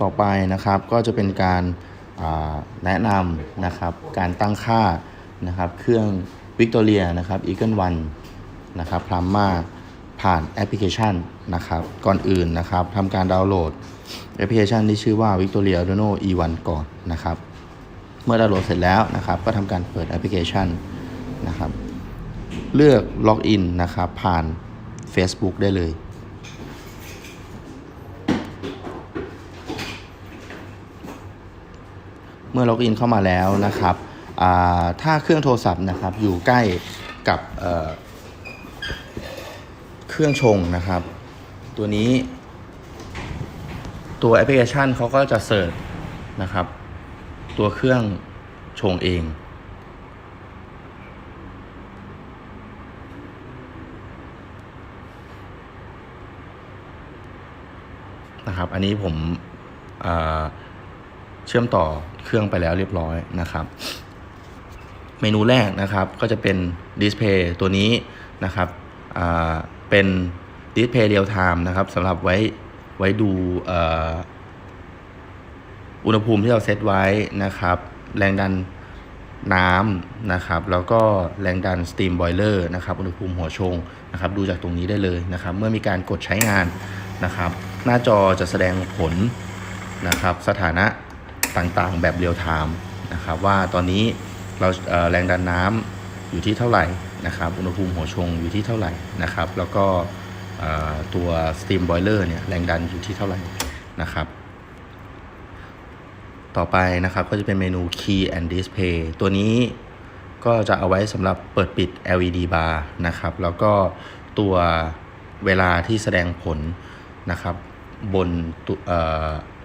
ต่อไปนะครับก็จะเป็นการแนะนำนะครับการตั้งค่านะครับเครื่อง Victoria นะครับ Eagle One นะครับพรามมาผ่านแอปพลิเคชันนะครับก่อนอื่นนะครับทำการดาวน์โหลดแอปพลิเคชันที่ชื่อว่า Victoria Arduino E1 ก่อนนะครับ เมื่อดาวน์โหลดเสร็จแล้วนะครับก็ทำการเปิดแอปพลิเคชันนะครับเลือกล็อกอินนะครับผ่าน Facebook ได้เลย มื่อล็อกอินเข้ามาแล้วนะครับถ้าเครื่องโทรศัพท์นะครับอยู่ใกล้กับเเครื่องชงนะครับ ตัวนี้ตัวแอปพลิเคชันเขาก็จะเสิร์ชนะครับ ตัวเครื่องชงเอง นะครับ อันนี้ผม เชื่อมต่อเครื่องไปแล้วเรียบร้อยนะครับ เมนูแรกนะครับก็จะเป็นดิสเพย์ตัวนี้นะครับเป็นดิสเพย์เรียลไทม์นะครับสำหรับไว้ไว้ดูอุณหภูมิที่เราเซตไว้นะครับ แรงดันน้ำนะครับ แล้วก็แรงดันสตีมบอยเลอร์นะครับ อุณหภูมิหัวชงนะครับ ดูจากตรงนี้ได้เลยนะครับ เมื่อมีการกดใช้งานนะครับ หน้าจอจะแสดงผลนะครับ สถานะ ต่างๆ แบบเรียลไทม์นะครับว่าตอนนี้เราเแรงดันน้ำอยู่ที่เท่าไหร่นะครับอุณหภูมิหัวชงอยู่ที่เท่าไหร่นะครับแล้วก็ตัวสตีมบอยเลอร์เนี่ยแรงดันอยู่ที่เท่าไหร่นะครับต่อไปนะครับก็จะเป็นเมนู Key and Display ตัวนี้ก็จะเอาไว้สำหรับเปิดปิด LED bar นะครับแล้วก็ตัวเวลาที่แสดงผลนะครับบนตัว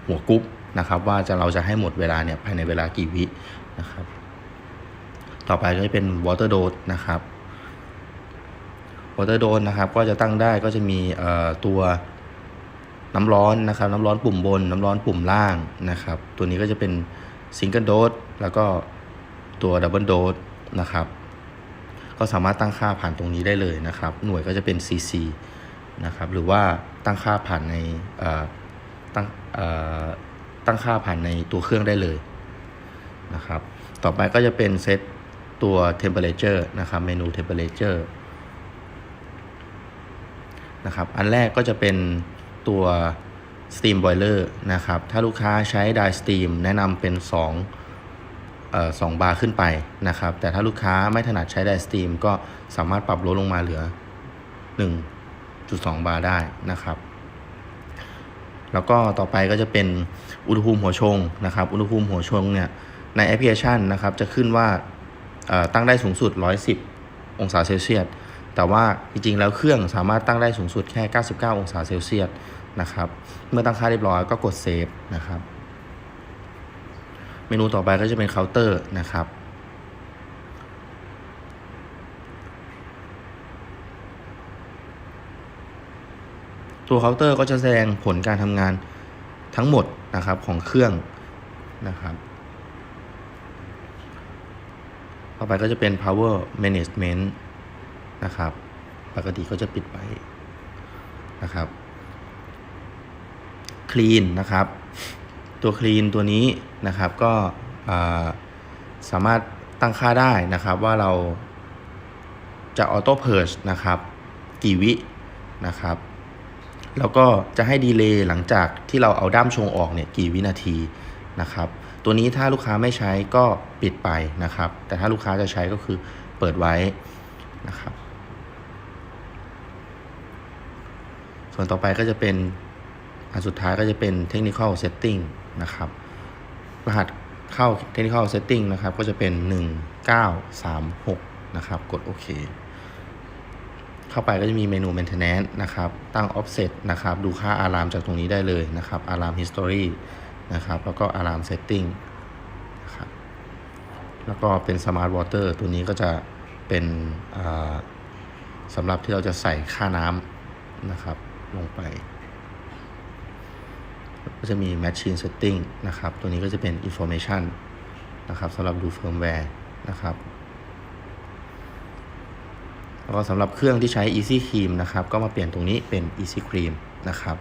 หัวกรุ๊ป นะครับ ว่าจะเราจะให้หมดเวลาเนี่ยภายในเวลากี่วินะครับ ต่อไปก็จะเป็น water dose นะครับ water dose นะครับ ก็จะตั้งได้ก็จะมีตัวน้ำร้อนนะครับ น้ำร้อนปุ่มบน น้ำร้อนปุ่มล่างนะครับ ตัวนี้ก็จะเป็นซิงเกิลโดสแล้วก็ตัวดับเบิลโดสนะครับ ก็สามารถตั้งค่าผ่านตรงนี้ได้เลยนะครับ หน่วยก็จะเป็น cc นะครับ หรือว่าตั้งค่าผ่านในตั้ง ตั้งค่าผ่านในตัวเครื่องได้เลยนะครับ ต่อไปก็จะเป็นเซตตัว temperature นะครับ เมนู temperature นะครับ อันแรกก็จะเป็นตัว Steam Boiler นะครับ ถ้าลูกค้าใช้ Die Steam แนะนำเป็น2เอ่อ2บาร์ขึ้นไปนะครับ แต่ถ้าลูกค้าไม่ถนัดใช้ Die Steam ก็สามารถปรับลดลงมาเหลือ 1.2 บาร์ได้นะครับ แล้วก็ต่อไปก็จะเป็นอุณหภูมิหัวชงนะครับ อุณหภูมิหัวชงเนี่ยในแอปพลิเคชันนะครับจะขึ้นว่าตั้งได้สูงสุด 110 องศาเซลเซียส แต่ว่าจริงๆ แล้วเครื่องสามารถตั้งได้สูงสุดแค่ 99 องศาเซลเซียสนะครับ เมื่อตั้งค่าเรียบร้อยก็กดเซฟนะครับ เมนูต่อไปก็จะเป็นเคาน์เตอร์นะครับ ตัวเคาน์เตอร์ก็จะแสดงผลการทำงานทั้งหมดนะครับของเครื่องนะครับต่อไปก็จะเป็น power management นะครับ ปกติก็จะปิดไว้นะครับ clean นะครับ ตัว clean ตัวนี้นะครับก็สามารถตั้งค่าได้นะครับว่าเราจะ auto purge นะครับ กี่วินะครับ แล้วก็จะให้ดีเลย์หลังจากที่เราเอาด้ามชงออกเนี่ยกี่วินาทีนะครับ ตัวนี้ถ้าลูกค้าไม่ใช้ก็ปิดไปนะครับ แต่ถ้าลูกค้าจะใช้ก็คือเปิดไว้นะครับ ส่วนต่อไปก็จะเป็นอันสุดท้ายก็จะเป็น technical setting นะครับ รหัสเข้า technical setting นะครับ ก็จะเป็น 1936 นะครับ กดโอเค เข้าไปก็จะมีเมนู maintenance นะครับ ตั้ง offset นะครับ ดูค่าอารามจากตรงนี้ได้เลยนะครับอาราม history นะครับ แล้วก็อาราม setting นะครับ แล้วก็เป็น smart water ตัวนี้ก็จะเป็นอ่าสำหรับที่เราจะใส่ค่าน้ำนะครับ ลงไป ก็จะมี machine setting นะครับ ตัวนี้ก็จะเป็น information นะครับสำหรับดู firmware นะครับ แล้วก็สำหรับเครื่องที่ใช้ Easy Cream นะครับ ก็มาเปลี่ยนตรงนี้เป็น Easy Cream นะครับ